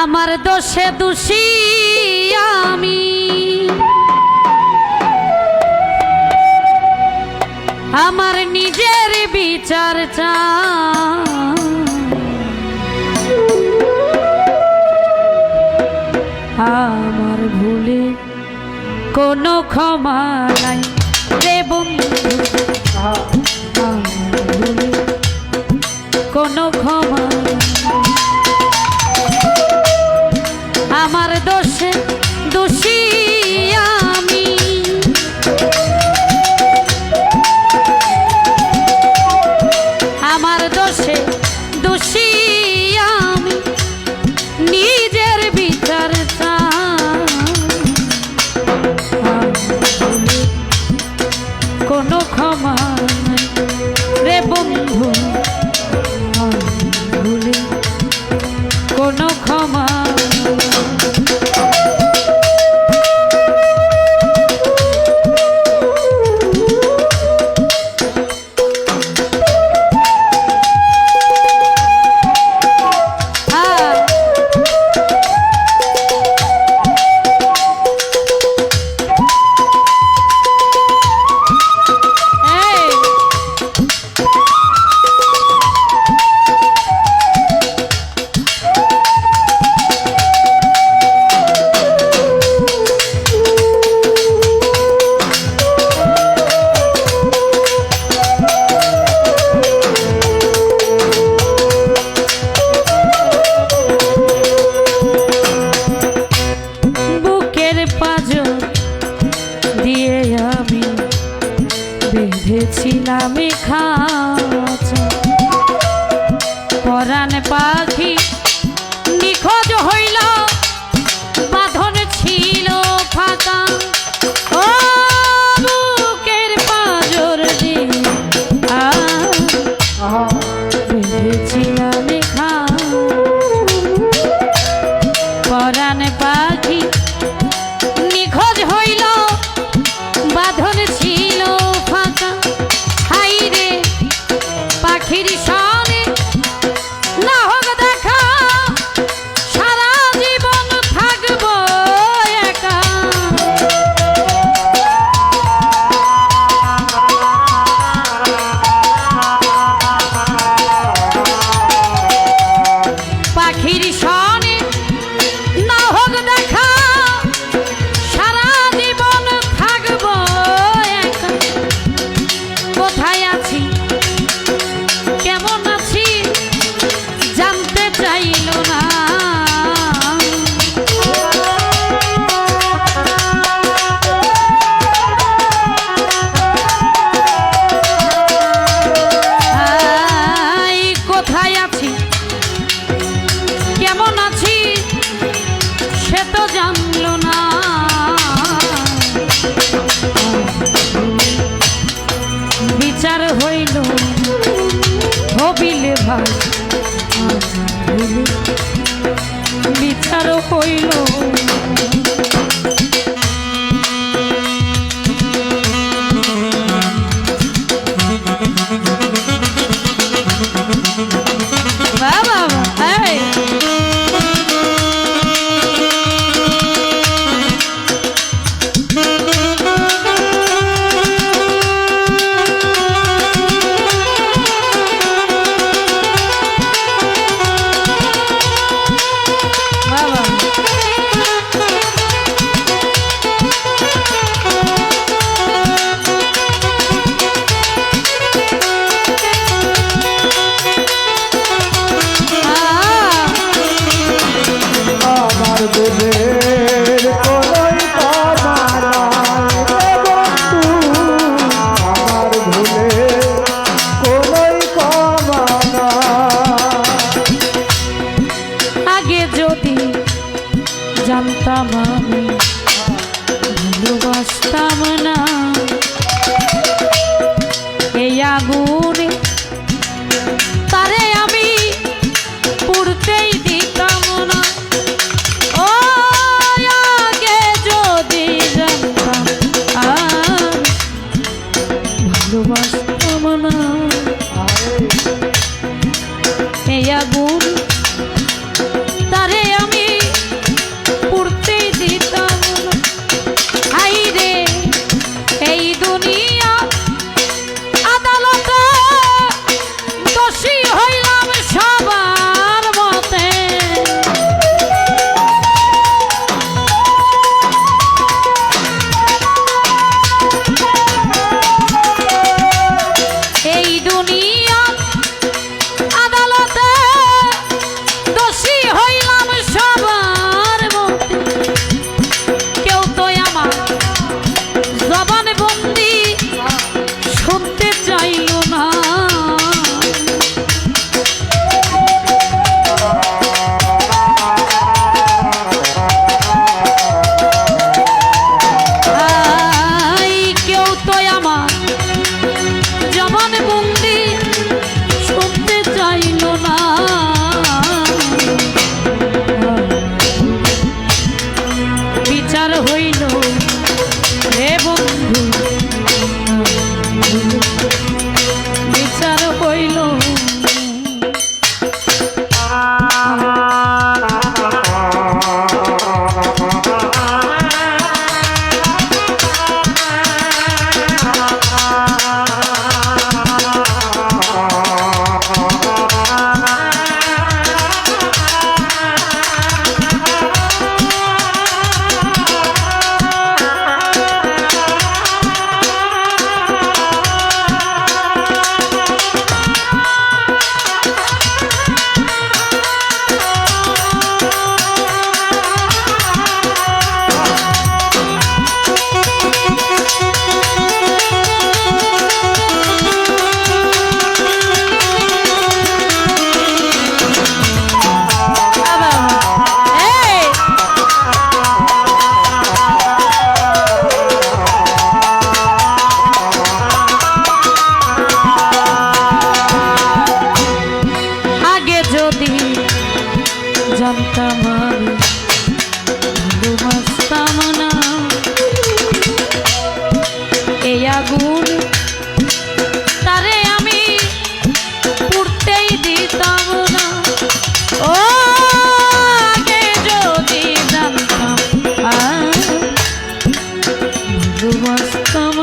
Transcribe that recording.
আমার দোষে দোষী আমি। আমার নিজের বিচার চা আমার ভুলে কোনো ক্ষমা নাই রে বন্ধু। কোনো ক্ষমা আমার দোষ বুঝেছিলাম খাচ। পরাণ লাঠির সানে দেখা সারা জীবন পাখির বিচার হইল was gone.